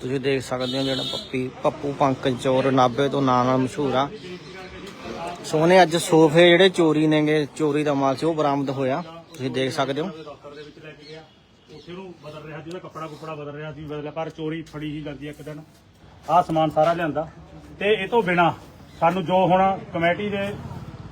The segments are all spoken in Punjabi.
ਤੁਸੀਂ ਦੇਖ ਸਕਦੇ ਹੋ ਜਿਹੜਾ ਪੱਪੀ ਪੱਪੂ ਪੰਕਜ ਚੋਰ ਨਾਬੇ ਤੋਂ ਨਾਂ ਨਾਲ ਮਸ਼ਹੂਰ ਆ। ਸੋਨੇ ਅੱਜ ਸੋਫੇ ਜਿਹੜੇ ਚੋਰੀ ਨੇਗੇ ਚੋਰੀ ਦਾ ਮਾਲ ਸੀ ਉਹ ਬਰਾਮਦ ਹੋਇਆ। ਤੁਸੀਂ ਦੇਖ ਸਕਦੇ ਹੋ। ਦਫ਼ਤਰ ਦੇ ਵਿੱਚ ਲੈ ਕੇ ਗਿਆ। ਉੱਥੇ ਨੂੰ ਬਦਲ ਰਿਹਾ ਸੀ ਉਹਦਾ ਕੱਪੜਾ ਕੁਪੜਾ ਬਦਲ ਰਿਹਾ ਸੀ ਬਦਲਿਆ ਪਰ ਚੋਰੀ ਫੜੀ ਹੀ ਜਾਂਦੀ ਹੈ ਇੱਕ ਦਿਨ। ਆਹ ਸਮਾਨ ਸਾਰਾ ਲਿਆਂਦਾ। ਤੇ ਇਹ ਤੋਂ ਬਿਨਾ ਸਾਨੂੰ ਜੋ ਹੁਣ ਕਮੇਟੀ ਦੇ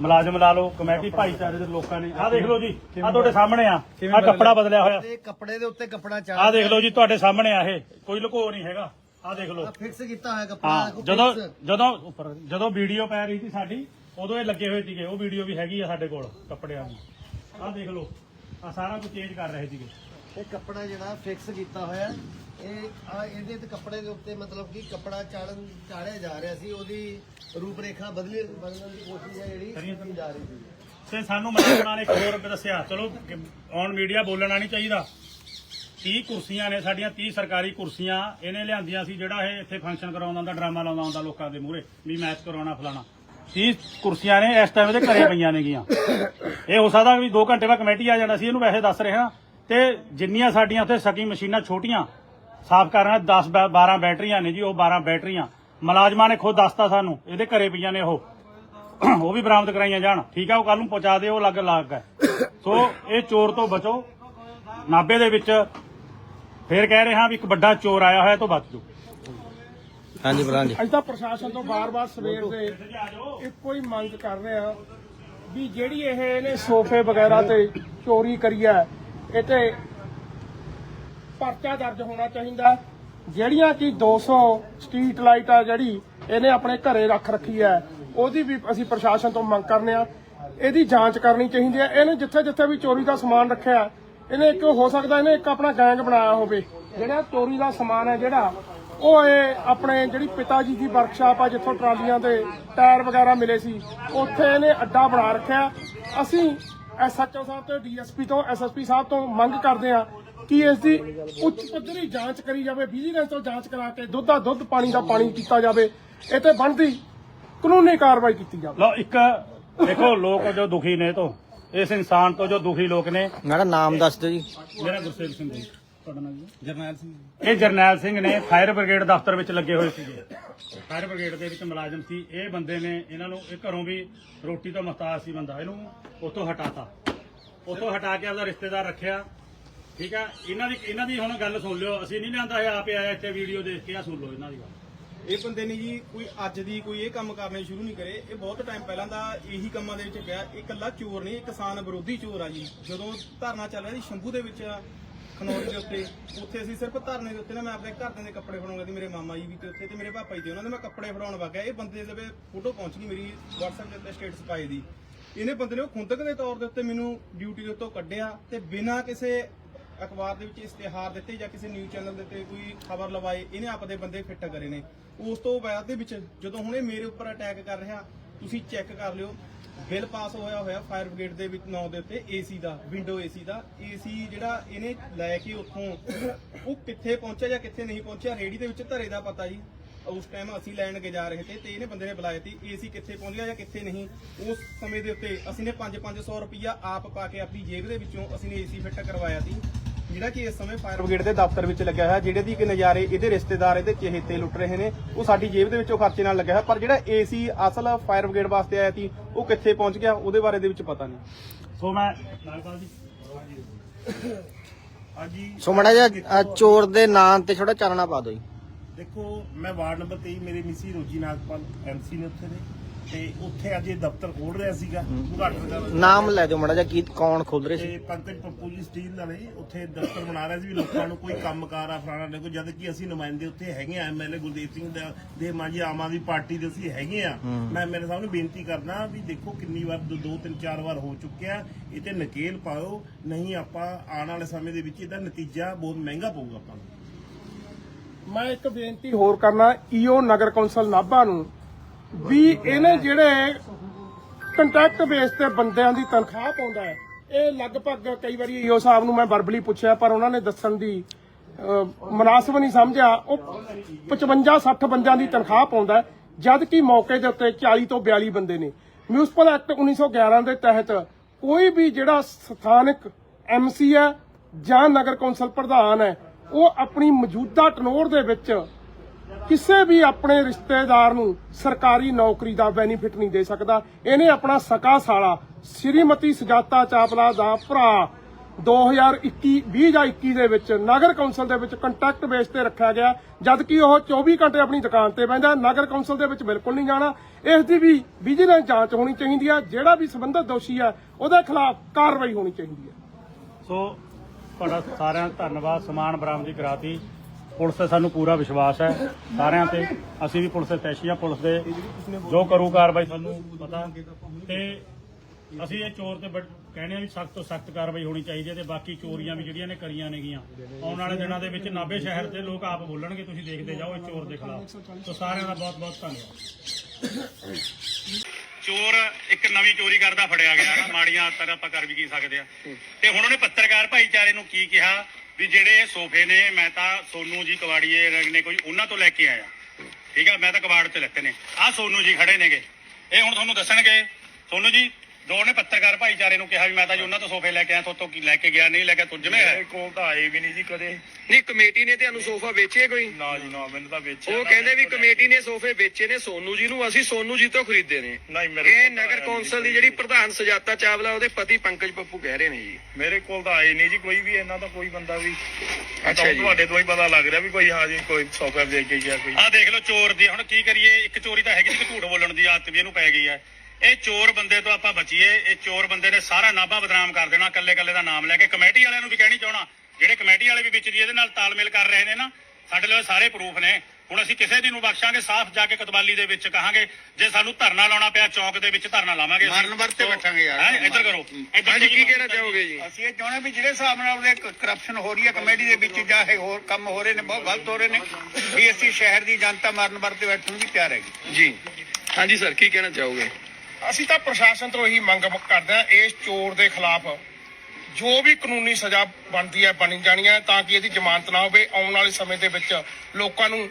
ਮੁਲਾਜ਼ਮ ਲਾ ਲਓ ਕਮੇਟੀ ਭਾਈਚਾਰੇ ਦੇ ਲੋਕਾਂ ਨੇ। ਆਹ ਦੇਖ ਲਓ ਜੀ ਆਹ ਤੁਹਾਡੇ ਸਾਹਮਣੇ ਆ। ਆਹ ਕੱਪੜਾ ਬਦਲਿਆ? ਹੋਇਆ। ਤੇ ਕੱਪੜੇ ਦੇ ਉੱਤੇ ਕੱਪੜਾ ਚਾ ਆਹ ਦੇਖ ਲਓ ਜੀ ਤੁਹਾਡੇ ਸਾਹਮਣੇ ਆ ਇਹ। ਕੋਈ ਲੁਕੋ ਨਹੀਂ ਹੈਗਾ। ਆਹ ਦੇਖ ਲਓ। ਫਿਕਸ ਕੀਤਾ ਹੋਇਆ ਕੱਪੜਾ ਹਾਂ ਜਦੋਂ। ਜਦੋਂ ਉੱਪਰ ਜਦੋਂ ਵੀਡੀਓ ਪੈ ਰਹੀ ਸੀ ਸਾਡੀ ਉਦੋਂ ਇਹ ਲੱਗੇ ਹੋਏ ਸੀਗੇ। ਉਹ ਵੀਡੀਓ ਵੀ ਹੈਗੀ ਆ ਸਾਡੇ ਕੋਲ ਕੱਪੜਿਆਂ ਦੀ। ਆਹ ਦੇਖ ਲਓ। ਆਹ ਸਾਰਾ ਕੁਝ ਚੇਂਜ ਕਰ ਰਹੇ ਸੀਗੇ। ਇਹ ਕੱਪੜਾ ਜਿਹੜਾ ਫਿਕਸ ਕੀਤਾ ਹੋਇਆ ਇਹ ਆ ਇਹਦੇ ਤੇ ਕੱਪੜੇ ਦੇ ਉੱਤੇ ਮਤਲਬ ਕਿ ਕੱਪੜਾ ਚਾੜਨ ਚਾੜਿਆ ਜਾ ਰਿਹਾ ਸੀ ਉਹਦੀ ਰੂਪਰੇਖਾ ਬਦਲੀ ਬਦਲਣ ਦੀ ਕੋਸ਼ਿਸ਼ ਹੈ ਜਿਹੜੀ ਜਾ ਰਹੀ ਸੀ। ਤੇ ਸਾਨੂੰ ਮਤਲਬ ਨੇ ਇੱਕ ਹੋਰ ਦੱਸਿਆ ਚਲੋ ਔਨ ਮੀਡੀਆ ਬੋਲਣਾ ਨਹੀਂ ਚਾਹੀਦਾ। 30 ਕੁਰਸੀਆਂ ਨੇ ਸਾਡੀਆਂ 30 ਸਰਕਾਰੀ ਕੁਰਸੀਆਂ ਇਹਨੇ ਲਿਆਂਦੀਆਂ ਸੀ ਜਿਹੜਾ ਇਹ ਇੱਥੇ ਫੰਕਸ਼ਨ ਕਰਾਉਂਦਾ ਹੁੰਦਾ ਡਰਾਮਾ ਲਾਉਂਦਾ ਹੁੰਦਾ ਲੋਕਾਂ ਦੇ ਮੂਹਰੇ ਵੀ ਮੈਚ ਕਰਾਉਣਾ ਫਲਾਣਾ। 30 ਕੁਰਸੀਆਂ ਨੇ ਇਸ ਟਾਈਮ ਇਹਦੇ ਘਰੇ ਪਈਆਂ ਨੇਗੀਆਂ। ਇਹ ਹੋ ਸਕਦਾ ਵੀ 2 ਘੰਟੇ ਬਾਅਦ ਕਮੇਟੀ ਆ ਜਾਣਾ ਸੀ ਇਹਨੂੰ ਵੈਸੇ ਦੱਸ ਰਿਹਾ। ਤੇ ਜਿੰਨੀਆਂ ਸਾਡੀਆਂ ਉੱਥੇ ਸਕੀ ਮਸ਼ੀਨਾਂ ਛੋਟੀਆਂ ਸਾਫ਼ ਕਰ ਰਹੀਆਂ 10 ਬ- 12 ਬੈਟਰੀਆਂ ਨੇ ਜੀ ਉਹ 12 ਬੈਟਰੀਆਂ। ਮੁਲਾਜ਼ਮਾਂ ਨੇ ਖੁਦ ਦੱਸਤਾ ਸਾਨੂੰ ਇਹਦੇ ਘਰੇ ਪਈਆਂ ਨੇ ਉਹ। ਉਹ ਵੀ ਬਰਾਮਦ ਕਰਾਈਆਂ ਜਾਣ। ਠੀਕ ਆ ਉਹ ਕੱਲ ਨੂੰ ਪਹੁੰਚਾ ਦਿਓ ਉਹ ਲੱਗ ਲੱਗ ਹੈ। ਸੋ ਇਹ ਚੋਰ ਤੋਂ ਬਚੋ। ਨਾਬੇ ਦੇ ਵਿੱਚ ਫੇਰ ਕਹਿ ਰਹੇ ਹਾਂ ਵੀ ਇੱਕ ਵੱਡਾ ਚੋਰ ਆਇਆ ਹੋਇਆ ਤੋਂ ਬਚ ਜਾਓ। ਹਾਂਜੀ ਪ੍ਰਧਾਨ ਜੀ। ਅਸੀਂ ਤਾਂ ਪ੍ਰਸ਼ਾਸਨ ਤੋਂ ਬਾਰ-ਬਾਰ ਸਵੇਰ ਦੇ ਇੱਕੋ ਹੀ ਮੰਗ ਕਰ ਰਹੇ ਆ ਵੀ ਜਿਹੜੀ ਇਹ ਇਹਨੇ ਸੋਫੇ ਵਗੈਰਾ ਤੇ ਚੋਰੀ ਕਰੀ ਹੈ ਇਹ ਤੇ ਪਰਚਾ ਦਰਜ ਹੋਣਾ ਚਾਹੀਦਾ। ਜਿਹੜੀਆਂ ਕਿ 200 ਸਟਰੀਟ ਲਾਈਟ ਆ ਜਿਹੜੀ, ਇਹਨੇ ਆਪਣੇ ਘਰੇ ਰੱਖ ਰੱਖੀ ਹੈ। ਉਹਦੀ ਵੀ ਅਸੀਂ ਪ੍ਰਸ਼ਾਸਨ ਤੋਂ ਮੰਗ ਕਰਨੇ ਆ। ਇਹਦੀ ਜਾਂਚ ਕਰਨੀ ਚਾਹੀਦੀ ਹੈ। ਇਹਨੇ ਜਿੱਥੇ ਜਿੱਥੇ ਵੀ ਚੋਰੀ ਦਾ ਸਮਾਨ ਰੱਖਿਆ, ਇਹਨੇ ਇੱਕ ਹੋ ਸਕਦਾ, ਇਹਨੇ ਇੱਕ ਆਪਣਾ ਗੈਂਗ ਬਣਾਇਆ ਹੋਵੇ। ਜਿਹੜਾ ਚੋਰੀ ਦਾ ਸਮਾਨ ਹੈ ਜਿਹੜਾ, ਉਹ ਇਹ ਆਪਣੇ ਜਿਹੜੀ ਪਿਤਾ ਜੀ ਦੀ ਵਰਕਸ਼ਾਪ ਆ, ਜਿੱਥੋਂ ਟਰਾਲੀਆਂ ਦੇ ਟਾਇਰ ਵਗੈਰਾ ਮਿਲੇ ਸੀ, ਉੱਥੇ ਇਹਨੇ ਅੱਡਾ ਬਣਾ ਰੱਖਿਆ। ਅਸੀਂ ਐਸਐਚਓ ਸਾਹਿਬ ਤੇ ਡੀਐਸਪੀ ਤੋਂ ਐਸਐਸਪੀ ਸਾਹਿਬ ਤੋਂ ਮੰਗ ਕਰਦੇ ਆ ਕਿ ਇਸ ਦੀ ਉੱਚ ਪੱਧਰੀ ਜਾਂਚ ਕਰੀ ਜਾਵੇ ਵਿਜੀਲੈਂਸ ਤੋਂ ਜਾਂਚ ਕਰਾ ਕੇ ਦੁੱਧ ਦਾ ਦੁੱਧ ਪਾਣੀ ਦਾ ਪਾਣੀ ਕੀਤਾ ਜਾਵੇ ਇਹ ਤੇ ਬਣਦੀ ਕਾਨੂੰਨੀ ਕਾਰਵਾਈ ਕੀਤੀ ਜਾਵੇ। ਲਓ ਇੱਕ ਦੇਖੋ ਲੋਕ ਜੋ ਦੁਖੀ ਨੇ ਤੋਂ ਇਸ ਇਨਸਾਨ ਤੋਂ ਜੋ ਦੁਖੀ ਲੋਕ ਨੇ। ਮੇਰਾ ਨਾਮ ਦੱਸ ਦਿਓ ਜੀ। ਮੇਰਾ ਗੁਰਸੇਵ ਸਿੰਘ ਜੀ। ਤੁਹਾਡਾ ਨਾਮ ਜੀ ਜਰਨੈਲ ਸਿੰਘ ਇਹ ਜਰਨੈਲ ਸਿੰਘ ਨੇ ਫਾਇਰ ਬ੍ਰਿਗੇਡ ਦਫ਼ਤਰ ਵਿੱਚ ਲੱਗੇ ਹੋਏ ਸੀਗੇ। ਫਾਇਰ ਬ੍ਰਿਗੇਡ ਦੇ ਵਿੱਚ ਮੁਲਾਜ਼ਮ ਸੀ। ਇਹ ਬੰਦੇ ਨੇ ਇਹਨਾਂ ਨੂੰ ਇਹ ਘਰੋਂ ਵੀ ਰੋਟੀ ਤੋਂ ਮਹਤਾਜ ਸੀ ਬੰਦਾ। ਇਹਨੂੰ ਉੱਥੋਂ ਹਟਾਤਾ। ਉੱਥੋਂ ਹਟਾ ਕੇ ਆਪਦਾ ਰਿਸ਼ਤੇਦਾਰ ਰੱਖਿਆ। ਠੀਕ ਆ? ਇਹਨਾਂ ਦੀ ਇਹਨਾਂ ਦੀ ਹੁਣ ਗੱਲ ਸੁਣ ਲਿਓ। ਅਸੀਂ ਨਹੀਂ ਲਿਆਂਦਾ ਇਹ ਆਪੇ ਆਇਆ ਇੱਥੇ ਵੀਡੀਓ ਦੇਖ ਕੇ ਆ, ਸੁਣ ਲਓ ਇਹਨਾਂ ਦੀ ਗੱਲ। ਇਹ ਬੰਦੇ ਨੇ ਜੀ ਕੋਈ ਅੱਜ ਦੀ ਕੋਈ ਇਹ ਕੰਮ ਕਰਨੇ ਸ਼ੁਰੂ ਨਹੀਂ ਕਰੇ। ਇਹ ਬਹੁਤ ਟਾਈਮ ਪਹਿਲਾਂ ਦਾ ਇਹੀ ਕੰਮਾਂ ਦੇ ਵਿੱਚ ਪਿਆ। ਇਹ ਇਕੱਲਾ ਚੋਰ ਨਹੀਂ, ਇਹ ਕਿਸਾਨ ਵਿਰੋਧੀ ਚੋਰ ਆ ਜੀ। ਜਦੋਂ ਧਰਨਾ ਚੱਲ ਰਿਹਾ ਸੀ ਸ਼ੰਭੂ ਦੇ ਵਿੱਚ, ਖਨੌਰੀ ਦੇ ਉੱਤੇ, ਉੱਥੇ ਅਸੀਂ ਸਿਰਫ ਧਰਨੇ ਦੇ ਉੱਤੇ ਨਾ, ਮੈਂ ਆਪਣੇ ਘਰਦਿਆਂ ਦੇ ਕੱਪੜੇ ਫੜਾਉਣ ਗਈ ਮੇਰੇ ਮਾਮਾ ਜੀ ਵੀ ਤੇ ਉੱਥੇ ਤੇ ਮੇਰੇ ਪਾਪਾ ਜੀ ਤੇ ਉਹਨਾਂ ਦੇ ਮੈਂ ਕੱਪੜੇ ਫੜਾਉਣ ਵਗ ਇਹ ਬੰਦੇ ਦੇ ਫੋਟੋ ਪਹੁੰਚ ਗਈ ਮੇਰੀ WhatsApp ਦੇ ਉੱਤੇ ਸਟੇਟਸ ਪਾਈ ਦੀ। ਇਹਨੇ ਬੰਦੇ ਨੇ ਉਹ ਖੁੰਦਕ ਦੇ ਤੌਰ ਦੇ ਉੱਤੇ ਮੈਨੂੰ ਡਿਊਟੀ ਦੇ ਉੱਤੋਂ ਕੱਢਿਆ ਤੇ ਬਿਨਾਂ ਕਿਸੇ ਅਖਬਾਰ ਦੇ ਵਿੱਚ ਇਸ਼ਤਿਹਾਰ ਦਿੱਤੇ ਜਾਂ ਕਿਸੇ ਨਿਊਜ਼ ਚੈਨਲ ਦੇ ਉੱਤੇ ਕੋਈ ਖਬਰ ਲਵਾਏ ਇਹਨੇ ਆਪਦੇ ਬੰਦੇ ਫਿੱਟ ਕਰੇ ਨੇ। ਉਸ ਤੋਂ ਬਾਅਦ ਦੇ ਵਿੱਚ ਜਦੋਂ ਹੁਣ ਮੇਰੇ ਉੱਪਰ ਅਟੈਕ ਕਰ ਰਿਹਾ, ਤੁਸੀਂ ਚੈੱਕ ਕਰ ਲਿਓ। ਬਿੱਲ ਪਾਸ ਹੋਇਆ ਹੋਇਆ ਫਾਇਰ ਬ੍ਰਿਗੇਡ ਦੇ ਵਿੱਚ ਨਾਂ ਦੇ ਉੱਤੇ ਏਸੀ ਦਾ ਵਿੰਡੋ ਏਸੀ ਦਾ। ਏਸੀ ਜਿਹੜਾ ਇਹਨੇ ਲੈ ਕੇ ਉੱਥੋਂ, ਉਹ ਕਿੱਥੇ ਪਹੁੰਚਿਆ ਜਾਂ ਕਿੱਥੇ ਨਹੀਂ ਪਹੁੰਚਿਆ ਰੇੜੀ ਦੇ ਵਿੱਚ ਧਰੇ ਦਾ ਪਤਾ ਜੀ। ਉਸ ਟਾਈਮ ਅਸੀਂ ਲੈਣ ਕੇ ਜਾ ਰਹੇ ਤੇ ਤੇ ਇਹਨੇ ਬੰਦੇ ਨੇ ਬੁਲਾਇਆ ਸੀ ਏਸੀ ਕਿੱਥੇ ਪਹੁੰਚ ਗਿਆ ਜਾਂ ਕਿੱਥੇ ਨਹੀਂ। ਉਸ ਸਮੇਂ ਦੇ ਉੱਤੇ ਅਸੀਂ ਨੇ 5-500 ਰੁਪਇਆ ਆਪ ਪਾ ਕੇ ਆਪਣੀ ਜੇਬ ਦੇ ਵਿੱਚੋਂ ਅਸੀਂ ਨੇ ਏਸੀ ਫਿੱਟ ਕਰਵਾਇਆ ਸੀ। ਜਿਹੜਾ ਕਿ ਇਸ ਸਮੇਂ ਫਾਇਰ ਬ੍ਰਿਗੇਡ ਦੇ ਦਫ਼ਤਰ ਵਿੱਚ ਲੱਗਿਆ ਹੋਇਆ ਜਿਹੜੇ ਦੀ ਕਿ ਨਜ਼ਾਰੇ ਇਹਦੇ ਰਿਸ਼ਤੇਦਾਰ ਇਹਦੇ ਚਹੇਤੇ ਲੁੱਟ ਰਹੇ ਨੇ ਉਹ ਸਾਡੀ ਜੇਬ ਦੇ ਵਿੱਚੋਂ ਖਰਚੇ ਨਾਲ ਲੱਗਿਆ ਹੋਇਆ ਪਰ ਜਿਹੜਾ ਏਸੀ ਅਸਲ ਫਾਇਰ ਬ੍ਰਿਗੇਡ ਵਾਸਤੇ ਆਇਆ ਸੀ ਉਹ ਕਿੱਥੇ ਪਹੁੰਚ ਗਿਆ ਉਹਦੇ ਬਾਰੇ ਦੇ ਵਿੱਚ ਪਤਾ ਨਹੀਂ। ਸੋ ਮੈਂ ਨਾਗਪਾਲ ਜੀ ਹਾਂਜੀ। ਸੋ ਮੜਾ ਜਿਹਾ ਚੋਰ ਦੇ ਨਾਂ ਤੇ ਥੋੜਾ ਚਾਨਣਾ ਪਾ ਦਿਓ ਜੀ। ਦੇਖੋ ਮੈਂ ਵਾਰਡ ਨੰਬਰ 23 ਮੇਰੇ ਮਿਸੀ ਰੋਜੀ ਨਾਗਪਾਲ ਐਮਸੀ ਨੇ ਉੱਥੇ ਦੇ। ਤੇ ਉੱਥੇ ਅੱਜ ਇਹ ਦਫ਼ਤਰ ਖੋਲ ਰਿਹਾ ਸੀਗਾ ਉਦਘਾਟਨ ਕਰਨ ਨਾਮ ਲੈ ਦਿਓ ਮੜਾ ਜਿਹਾ ਕੀ ਕੌਣ ਖੋਲ ਰਹੇ ਸੀ? ਤੇ ਪੰਕਜ ਪੱਪੂ ਜੀ ਸਟੀਲ ਦਾ ਨੇ ਉੱਥੇ ਦਫ਼ਤਰ ਬਣਾ ਰਿਹਾ ਸੀ ਵੀ ਲੋਕਾਂ ਨੂੰ ਕੋਈ ਕੰਮਕਾਰ ਆ ਫਲਾਣਾ ਦੇਖੋ ਜਦ ਕਿ ਅਸੀਂ ਨੁਮਾਇੰਦੇ ਉੱਥੇ ਹੈਗੇ ਆ ਐਮਐਲਏ ਗੁਰਦੀਪ ਸਿੰਘ ਦਾ ਦੇ ਮਾਂਜੀ ਆਮ ਆਦਮੀ ਪਾਰਟੀ ਦੇ ਅਸੀਂ ਹੈਗੇ ਆ। ਮੈਂ ਮੇਰੇ ਸਾਹਮਣੇ ਬੇਨਤੀ ਕਰਦਾ ਵੀ ਦੇਖੋ ਕਿੰਨੀ ਵਾਰ ਦੋ ਦੋ, ਤਿੰਨ ਚਾਰ ਵਾਰ ਹੋ ਚੁੱਕਿਆ ਇਹ ਤੇ ਨਕੇਲ ਪਾਓ ਨਹੀਂ ਆਪਾਂ ਆਉਣ ਵਾਲੇ ਸਮੇਂ ਦੇ ਵਿੱਚ ਇਹਦਾ ਨਤੀਜਾ ਬਹੁਤ ਮਹਿੰਗਾ ਪਊਗਾ ਆਪਾਂ ਨੂੰ। ਮੈਂ ਇੱਕ ਬੇਨਤੀ ਹੋਰ ਕਰਨਾ ਈਓ ਨਗਰ ਕੌਂਸਲ ਨਾਭਾ ਨੂੰ ਵੀ ਇਹਨੇ ਜਿਹੜੇ ਕੰਟੈਕਟ ਬੇਸ ਤੇ ਬੰਦਿਆਂ ਦੀ ਤਨਖਾਹ ਪਾਉਂਦਾ ਹੈ ਇਹ ਲਗਭਗ ਕਈ ਵਾਰੀ ਈਓ ਸਾਹਿਬ ਨੂੰ ਮੈਂ ਵਰਬਲੀ ਪੁੱਛਿਆ ਪਰ ਉਹਨਾਂ ਨੇ ਦੱਸਣ ਦੀ ਅਹ, ਨਹੀਂ ਸਮਝਿਆ। ਉਹ 55 60 ਬੰਦਿਆਂ ਦੀ ਤਨਖਾਹ ਪਾਉਂਦਾ ਜਦ ਕਿ ਮੌਕੇ ਦੇ ਉੱਤੇ 40 ਤੋਂ 42 ਬੰਦੇ ਨੇ। ਮਿਊਨਿਸਪਲ ਐਕਟ 1911 ਦੇ ਤਹਿਤ ਕੋਈ ਵੀ ਜਿਹੜਾ ਸਥਾਨਕ ਐਮਸੀ ਹੈ ਜਾਂ ਨਗਰ ਕੌਂਸਲ ਪ੍ਰਧਾਨ ਹੈ ਉਹ ਆਪਣੀ ਮੌਜੂਦਾ ਟਨੋਰ ਦੇ ਵਿੱਚ ਕਿਸੇ ਵੀ ਆਪਣੇ ਰਿਸ਼ਤੇਦਾਰ ਨੂੰ ਸਰਕਾਰੀ ਨੌਕਰੀ ਦਾ ਬੈਨੀਫਿਟ ਨਹੀਂ ਦੇ ਸਕਦਾ। ਇਹਨੇ ਆਪਣਾ ਸਕਾ ਸਾਲਾ, ਸ਼੍ਰੀਮਤੀ ਸੁਜਾਤਾ ਚਾਵਲਾ ਦਾ ਭਰਾ 2021 20 ਜਾਂ 21 ਦੇ ਵਿੱਚ ਨਗਰ ਕੌਂਸਲ ਦੇ ਵਿੱਚ ਕੰਟੈਕਟ ਬੇਸ ਤੇ ਰੱਖਿਆ ਗਿਆ। ਜਦ ਕਿ ਉਹ 24 ਘੰਟੇ ਆਪਣੀ ਦੁਕਾਨ ਤੇ ਬੈਂਦਾ ਨਗਰ ਕੌਂਸਲ ਦੇ ਵਿੱਚ ਬਿਲਕੁਲ ਨਹੀਂ ਜਾਣਾ। ਇਸ ਦੀ ਵੀ ਵਿਜੀਲੈਂਸ ਜਾਂਚ ਹੋਣੀ ਚਾਹੀਦੀ ਹੈ। ਜਿਹੜਾ ਵੀ ਸੰਬੰਧਿਤ ਦੋਸ਼ੀ ਹੈ, ਉਹਦੇ ਖਿਲਾਫ ਕਾਰਵਾਈ ਹੋਣੀ ਚਾਹੀਦੀ ਹੈ। ਸੋ ਤੁਹਾਡਾ ਸਾਰਿਆਂ ਦਾ ਧੰਨਵਾਦ, ਸਮਾਨ ਬਰਾਮਦੀ ਕਰਾਤੀ। ਪੁਲਿਸ ਤੇ ਸਾਨੂੰ ਪੂਰਾ ਵਿਸ਼ਵਾਸ ਹੈ ਸਾਰਿਆਂ ਤੇ। ਅਸੀਂ ਵੀ ਪੁਲਿਸ ਦੇ ਤੈਸ਼ੀ ਹਾਂ ਪੁਲਿਸ ਦੇ ਜੋ ਕਰੂ ਕਾਰਵਾਈ ਸਾਨੂੰ ਪਤਾ। ਤੇ ਅਸੀਂ ਇਹ ਚੋਰ ਤੇ ਕਹਿੰਦੇ ਆ ਵੀ ਸਖਤ ਤੋਂ ਸਖਤ ਕਾਰਵਾਈ ਹੋਣੀ ਚਾਹੀਦੀ ਹੈ ਤੇ ਬਾਕੀ ਚੋਰੀਆਂ ਵੀ ਜਿਹੜੀਆਂ ਨੇ ਕਰੀਆਂ ਨੇਗੀਆਂ। ਆਉਣ ਵਾਲੇ ਦਿਨਾਂ ਦੇ ਵਿੱਚ ਨਾਭੇ ਸ਼ਹਿਰ ਦੇ ਲੋਕ ਆਪ ਬੋਲਣਗੇ, ਤੁਸੀਂ ਦੇਖਦੇ ਜਾਓ ਇਹ ਚੋਰ ਦੇ ਖਿਲਾਫ। ਸੋ ਸਾਰਿਆਂ ਦਾ ਬਹੁਤ ਬਹੁਤ ਧੰਨਵਾਦ। ਚੋਰ ਇੱਕ ਨਵੀਂ ਚੋਰੀ ਕਰਦਾ ਫੜਿਆ ਗਿਆ ਨਾ, ਮਾੜੀਆਂ ਆਦਤਾਂ ਆਪਾਂ ਕਰ ਵੀ ਕੀ ਸਕਦੇ ਆ। ਤੇ ਹੁਣ ਉਹਨੇ ਪੱਤਰਕਾਰ ਭਾਈਚਾਰੇ ਨੂੰ ਕੀ ਕਿਹਾ? ਵੀ ਜਿਹੜੇ ਸੋਫੇ ਨੇ, ਮੈਂ ਤਾਂ ਸੋਨੂ ਜੀ ਕਵਾੜੀਏ ਰੰਗ ਨੇ ਕੋਈ ਉਹਨਾਂ ਤੋਂ ਲੈ ਕੇ ਆਇਆ। ਠੀਕ ਆ, ਮੈਂ ਤਾਂ ਕਵਾੜ ਤੇ ਲੈਤੇ ਨੇ। ਆਹ ਸੋਨੂ ਜੀ ਖੜੇ ਨੇਗੇ। ਇਹ ਹੁਣ ਤੁਹਾਨੂੰ ਦੱਸਣਗੇ। ਸੋਨੂ ਜੀ ਦੋ ਨੇ ਪੱਤਰਕਾਰ ਭਾਈਚਾਰੇ ਨੂੰ ਕਿਹਾ ਵੀ ਮੈਂ ਤਾਂ ਜੀ ਉਹਨਾਂ ਤੋਂ ਸੋਫੇ ਲੈ ਕੇ ਆਇਆ ਤੋਂ ਕੀ ਲੈ ਕੇ ਗਿਆ ਨਹੀਂ ਲੈ ਕੇ ਤੁਝ ਜਿਵੇਂ ਹੈ ਕੋਲ ਤਾਂ ਆਏ ਵੀ ਨਹੀਂ ਜੀ ਕਦੇ। ਨਹੀਂ ਕਮੇਟੀ ਨੇ ਤੁਹਾਨੂੰ ਸੋਫਾ ਵੇਚੇ ਕੋਈ? ਨਾ ਜੀ ਨਾ ਮੈਨੂੰ ਤਾਂ ਵੇਚਿਆ ਉਹ ਕਹਿੰਦੇ ਵੀ ਕਮੇਟੀ ਨੇ ਸੋਫੇ ਵੇਚੇ ਨੇ ਸੋਨੂ ਜੀ ਨੂੰ ਅਸੀਂ ਸੋਨੂ ਜੀ ਤੋਂ ਖਰੀਦੇ ਨੇ। ਨਹੀਂ ਮੇਰੇ ਇਹ ਕੋਲ ਤਾਂ ਨਗਰ ਆਇਆ ਕੌਂਸਲ ਦੀ ਜਿਹੜੀ ਪ੍ਰਧਾਨ ਸੁਜਾਤਾ ਚਾਵਲਾ ਉਹਦੇ ਪਤੀ ਪੰਕਜ ਪੱਪੂ ਕਹਿ ਰਹੇ ਨੇ ਜੀ। ਮੇਰੇ ਕੋਲ ਤਾਂ ਆਏ ਨਹੀਂ ਜੀ ਕੋਈ ਵੀ ਇਹਨਾਂ ਦਾ ਕੋਈ ਬੰਦਾ ਵੀ। ਅੱਛਾ ਜੀ। ਤੁਹਾਡੇ ਤੋਂ ਹੀ ਪਤਾ ਲੱਗ ਰਿਹਾ ਵੀ ਕੋਈ ਹਾਂ ਜੀ ਕੋਈ ਸੌਫਾ ਦੇ ਕੇ ਗਿਆ ਕੋਈ। ਆਹ ਦੇਖ ਲਓ ਚੋਰ ਦੀ ਹੁਣ ਕੀ ਕਰੀਏ? ਇੱਕ ਚੋਰੀ ਤਾਂ ਹੈਗੀ ਸੀ ਕਿ ਝੂਠ ਬੋਲਣ ਦੀ ਆਦਤ ਵੀ ਇਹਨੂੰ ਪੈ ਗਈ ਹੈ। ਇਹ ਚੋਰ ਬੰਦੇ ਤੋਂ ਆਪਾਂ ਬਚੀਏ ਇਹ ਚੋਰ ਬੰਦੇ ਨੇ ਸਾਰਾ ਨਾਭਾ ਬਦਨਾਮ ਕਰ ਦੇਣਾ ਕੱਲੇ ਕੱਲੇ ਦਾ ਨਾਮ ਲੈ ਕੇ। ਕਮੇਟੀ ਵਾਲਿਆਂ ਨੂੰ ਵੀ ਕਹਿਣੀ ਚਾਹਣਾ ਜਿਹੜੇ ਕਮੇਟੀ ਵਾਲੇ ਵੀ ਵਿੱਚ ਦੀ ਇਹਦੇ ਨਾਲ ਤਾਲਮੇਲ ਕਰ ਰਹੇ ਨੇ ਨਾ ਸਾਡੇ ਲਈ ਸਾਰੇ ਪ੍ਰੂਫ ਨੇ। ਹੁਣ ਅਸੀਂ ਕਿਸੇ ਦੀ ਨੂੰ ਬਖਸ਼ਾਂਗੇ ਸਾਫ਼ ਜਾ ਕੇ ਕਤਵਾਲੀ ਦੇ ਵਿੱਚ ਕਹਾਂਗੇ ਜੇ ਸਾਨੂੰ ਧਰਨਾ ਲਾਉਣਾ ਪਿਆ ਚੌਕ ਦੇ ਵਿੱਚ ਧਰਨਾ ਲਾਵਾਂਗੇ ਮਰਨ ਵਰਤੇ ਬੈਠਾਂਗੇ ਯਾਰ। ਇੱਧਰ ਕਰੋ ਇੱਧਰ ਹਾਂਜੀ ਕੀ ਕਹਿਣਾ ਚਾਹੋਗੇ ਜੀ? ਅਸੀਂ ਇਹ ਚਾਹੁੰਦੇ ਵੀ ਜਿਹੜੇ ਹਿਸਾਬ ਨਾਲ ਉਹਦੇ ਕਰਪਸ਼ਨ ਹੋ ਰਹੀ ਹੈ ਕਮੇਟੀ ਦੇ ਵਿੱਚ ਜਾਂ ਇਹ ਹੋਰ ਕੰਮ ਹੋ ਰਹੇ ਨੇ ਬਹੁਤ ਗਲਤ ਹੋ ਰਹੇ ਨੇ ਵੀ ਅਸੀਂ ਸ਼ਹਿਰ ਦੀ ਜਨਤਾ ਮਰਨ ਵਰਤੇ ਬੈਠਣ ਦੀ ਤਿਆਰ ਹੈਗੀ। ਜੀ। ਹਾਂਜੀ ਸਰ ਕੀ ਕਹਿਣਾ ਚਾਹੋਗੇ? ਅਸੀਂ ਤਾਂ ਪ੍ਰਸ਼ਾਸਨ ਤੋਂ ਇਹੀ ਮੰਗ ਕਰਦੇ ਹਾਂ, ਇਸ ਚੋਰ ਦੇ ਖਿਲਾਫ ਜੋ ਵੀ ਕਾਨੂੰਨੀ ਸਜ਼ਾ ਬਣਦੀ ਹੈ, ਬਣੀ ਜਾਣੀ ਹੈ, ਤਾਂ ਕਿ ਇਹਦੀ ਜ਼ਮਾਨਤ ਨਾ ਹੋਵੇ। ਆਉਣ ਵਾਲੇ ਸਮੇਂ ਦੇ ਵਿੱਚ ਲੋਕਾਂ ਨੂੰ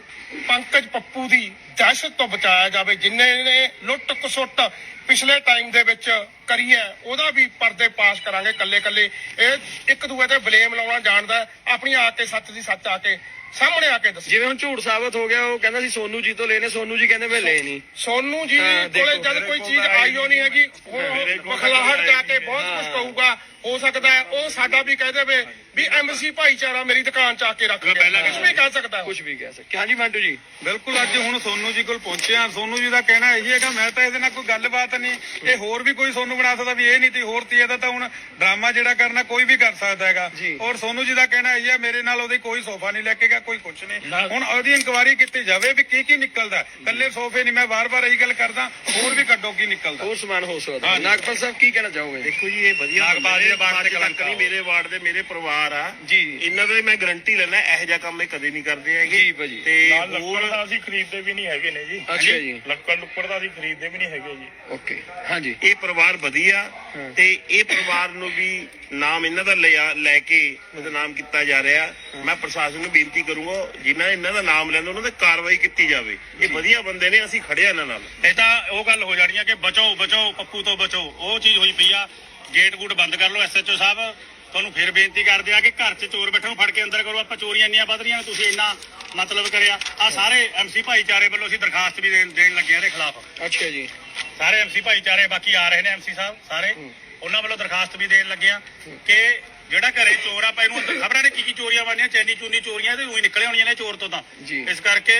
ਪੰਕਜ ਪੱਪੂ ਦੀ ਦਹਿਸ਼ਤ ਤੋਂ ਬਚਾਇਆ ਜਾਵੇ ਜਿਨ੍ਹਾਂ ਨੇ ਲੁੱਟ ਕਸੁੱਟ ਪਿਛਲੇ ਟਾਈਮ ਦੇ ਵਿੱਚ ਕਰੀ ਹੈ ਉਹਦਾ ਵੀ ਪਰਦੇ ਪਾਸ ਕਰਾਂਗੇ ਕੱਲੇ ਕੱਲੇ ਇਹ ਇੱਕ ਦੂਏ ਤੇ ਬਲੇਮ ਲਾਉਣਾ ਜਾਣਦਾ। ਆਪਣੀ ਆ ਕੇ ਸੱਚ ਦੀ ਸੱਚ ਆ ਕੇ ਸਾਹਮਣੇ ਆ ਕੇ ਦੱਸੋ। ਜਿਵੇਂ ਹੁਣ ਝੂਠ ਸਾਬਤ ਹੋ ਗਿਆ ਉਹ ਕਹਿੰਦਾ ਸੀ ਸੋਨੂ ਜੀ ਤੋਂ ਲੈਨੇ ਸੋਨੂ ਜੀ ਕਹਿੰਦੇ ਮੈਂ ਲੈ ਨਹੀਂ। ਸੋਨੂ ਜੀ ਹਾਂ, ਕੋਲੇ ਜਦ ਕੋਈ ਚੀਜ਼ ਆਈ ਹੋ ਨਹੀਂ ਹੈਗੀ ਮੇਰੇ ਉਹ ਕੋਲ ਬਖਲਾਹਟ ਜਾ ਕੇ ਆਈ ਬਹੁਤ ਕੁਝ ਕਹੂਗਾ ਹੋ ਸਕਦਾ ਹੈ ਉਹ ਸਾਡਾ ਵੀ ਕਹਿ ਦੇਵੇ ਵੀ ਐਮਸੀ ਭਾਈਚਾਰਾ ਮੇਰੀ ਦੁਕਾਨ ਚ ਆ ਕੇ ਰੱਖ ਲਿਆ। ਕੁਝ ਵੀ ਕਹਿ ਸਕਦਾ ਹੈ। ਕੁਝ ਵੀ ਕਹਿ ਸਕਦੇ। ਹਾਂਜੀ ਮੰਟੂ ਜੀ। ਬਿਲਕੁਲ ਅੱਜ ਹੁਣ ਸੋਨੂ ਜੀ ਕੋਲ ਪਹੁੰਚੇ ਆ ਸੋਨੂ ਜੀ ਦਾ ਕਹਿਣਾ ਇਹੀ ਹੈਗਾ ਮੈਂ ਤਾਂ ਇਹਦੇ ਨਾਲ ਕੋਈ ਗੱਲਬਾਤ ਨਹੀਂ। ਇਹ ਹੋਰ ਵੀ ਕੋਈ ਸੋਨੂ ਬਣਾ ਸਕਦਾ ਵੀ ਇਹ ਨਹੀਂ ਤੇ ਹੋਰ ਤੀ ਇਹਦਾ ਤਾਂ ਹੁਣ ਡਰਾਮਾ ਜਿਹੜਾ ਕਰਨਾ ਕੋਈ ਵੀ ਕਰ ਸਕਦਾ ਹੈਗਾ। ਔਰ ਸੋਨੂ ਜੀ ਦਾ ਕਹਿਣਾ ਇਹੀ ਹੈ ਮੇਰੇ ਨਾਲ ਉਹਦੀ ਕੋਈ ਸੋਫਾ ਨਹੀਂ ਲੈ ਕੇ ਗਿਆ ਕੋਈ ਕੁਛ ਨਹੀਂ। ਹੁਣ ਉਹਦੀ ਇਨਕੁਆਇਰੀ ਕੀਤੀ ਜਾਵੇ ਵੀ ਕੀ ਕੀ ਨਿਕਲਦਾ। ਕੱਲੇ ਸੋਫੇ ਨਹੀਂ ਮੈਂ ਵਾਰ-ਵਾਰ ਇਹੀ ਗੱਲ ਕਰਦਾ ਹੋਰ ਵੀ ਕੱਢੋ ਕੀ ਨਿਕਲਦਾ। ਹੋਰ ਸਮਾਨ ਹੋ ਸਕਦਾ। ਨਾਗਪਾਲ ਸਾਹਿਬ ਕੀ ਕਹਿਣਾ ਚਾਹੋਗੇ? ਦੇਖੋ ਜੀ ਇਹ ਵਧੀਆ ਨਾਗਪਾਲ ਦੇ ਵਾਰਡ ਤੇ ਕਲੰਕ ਨਹੀਂ ਮੇਰੇ ਵਾਰਡ ਦੇ ਮੇਰੇ ਪਰਿਵਾਰ ਆ। ਜੀ ਇਹਨਾਂ ਦੇ ਮੈਂ ਗਰੰਟੀ ਲੈਣਾ ਇਹੋ ਜਿਹਾ ਕੰਮ ਇਹ ਕਦੇ ਨਹੀਂ ਕਰਦੇ ਹੈਗੇ। ਜੀ ਭਾਜੀ। ਤੇ ਨਾਲ ਹੋਰ ਲੱਕੜ ਦਾ ਅਸੀਂ ਖਰੀਦਦੇ ਵੀ ਨਹੀਂ ਹੈਗੇ ਨੇ ਜੀ। ਅੱਛਾ ਜੀ। ਲੱਕੜ ਲੁੱਕੜ ਦਾ ਅਸੀਂ ਖਰੀਦਦੇ ਵੀ ਨਹੀਂ ਹੈਗੇ ਜੀ। ਓਕੇ ਹਾਂਜੀ। ਇਹ ਪਰਿਵਾਰ ਵਧੀਆ ਤੇ ਇਹ ਪਰਿਵਾਰ ਨੂੰ ਵੀ ਨਾਮ ਇਹਨਾਂ ਦਾ ਲਿਆ ਲੈ ਕੇ ਬਦਨਾਮ ਕੀਤਾ ਜਾ ਰਿਹਾ। ਮੈਂ ਪ੍ਰਸ਼ਾਸਨ ਨੂੰ ਬੇਨਤੀ ਕਰੂੰਗਾ ਜਿਨ੍ਹਾਂ ਇਹਨਾਂ ਦਾ ਨਾਮ ਲੈਂਦੇ ਉਹਨਾਂ ਤੇ ਕਾਰਵਾਈ ਕੀਤੀ ਜਾਵੇ। ਇਹ ਵਧੀਆ ਬੰਦੇ ਨੇ ਅਸੀਂ ਖੜੇ ਆ ਇਹਨਾਂ ਨਾਲ। ਇਹ ਤਾਂ ਉਹ ਗੱਲ ਹੋ ਜਾਣੀ ਆ ਕਿ ਬਚੋ ਬਚੋ ਪੱਪੂ ਤੋਂ ਬਚੋ ਉਹ ਚੀਜ਼ ਹੋਈ ਪਈ ਆ ਗੇਟ ਗੂਟ ਬੰਦ ਕਰ ਲਓ ਐਸਐਚਓ ਸਾਹਿਬ। ਤੁਹਾਨੂੰ ਫਿਰ ਬੇਨਤੀ ਕਰਦੇ ਆ ਕਿ ਘਰ 'ਚ ਚੋਰ ਬੈਠੇ ਨੂੰ ਫੜ ਕੇ ਅੰਦਰ ਕਰੋ। ਆਪਾਂ ਚੋਰੀਆਂ ਇੰਨੀਆਂ ਵੱਧ ਰਹੀਆਂ ਨੇ, ਤੁਸੀਂ ਇੰਨਾ ਮਤਲਬ ਕਰਿਆ। ਆ ਸਾਰੇ ਐਮਸੀ ਭਾਈਚਾਰੇ ਵੱਲੋਂ ਅਸੀਂ ਦਰਖਾਸਤ ਵੀ ਦੇਣ ਦੇਣ ਲੱਗੇ ਆ ਇਹਦੇ ਖਿਲਾਫ। ਅੱਛਾ ਜੀ। ਸਾਰੇ ਐਮਸੀ ਭਾਈਚਾਰੇ ਬਾਕੀ ਆ ਰਹੇ ਨੇ ਐਮਸੀ ਸਾਹਿਬ ਸਾਰੇ। ਉਹਨਾਂ ਵੱਲੋਂ ਦਰਖਾਸਤ ਵੀ ਦੇਣ ਲੱਗੇ ਆ ਕਿ ਜਿਹੜਾ ਘਰੇ ਚੋਰ ਆ ਇਹਨੂੰ ਅੰਦਰ ਖਬਰਾਂ ਨੇ ਕੀ ਕੀ ਚੋਰੀਆਂ ਬਣੀਆਂ? ਚੈਨੀ ਚੂਨੀ ਚੋਰੀਆਂ ਤੇ ਉਹੀ ਨਿਕਲੇ ਹੋਣੀਆਂ ਨੇ ਚੋਰ ਤੋਂ ਤਾਂ। ਇਸ ਕਰਕੇ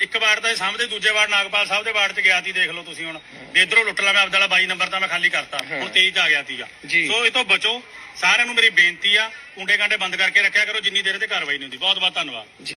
ਇੱਕ ਵਾਰ ਤਾਂ ਇਹ ਸਾਹਮਣੇ ਦੂਜੇ ਵਾਰ ਨਾਗਪਾਲ ਸਾਹਿਬ ਦੇ ਵਾਰਡ 'ਚ ਗਿਆ ਸੀ ਦੇਖ ਲਓ ਤੁਸੀਂ ਹੁਣ। ਤੇ ਇਧਰੋਂ ਲੁੱਟ ਲਾ ਮੈਂ ਆਪਦਾ 22 ਨੰਬਰ ਤਾਂ ਮੈਂ ਖਾਲੀ ਕਰਤਾ। ਹੁਣ 23 'ਚ ਆ ਗਿਆ ਸੀਗਾ। ਜੀ। ਸੋ ਇਹ ਤੋਂ ਬਚੋ। ਸਾਰਿਆਂ ਨੂੰ ਮੇਰੀ ਬੇਨਤੀ ਆ ਕੁੰਡੇ ਕਾਂਡੇ ਬੰਦ ਕਰਕੇ ਰੱਖਿਆ ਕਰੋ ਜਿੰਨੀ ਦੇਰ ਤੇ ਕਾਰਵਾਈ ਨਹੀਂ ਹੁੰਦੀ। ਬਹੁਤ ਬਹੁਤ ਧੰਨਵਾਦ।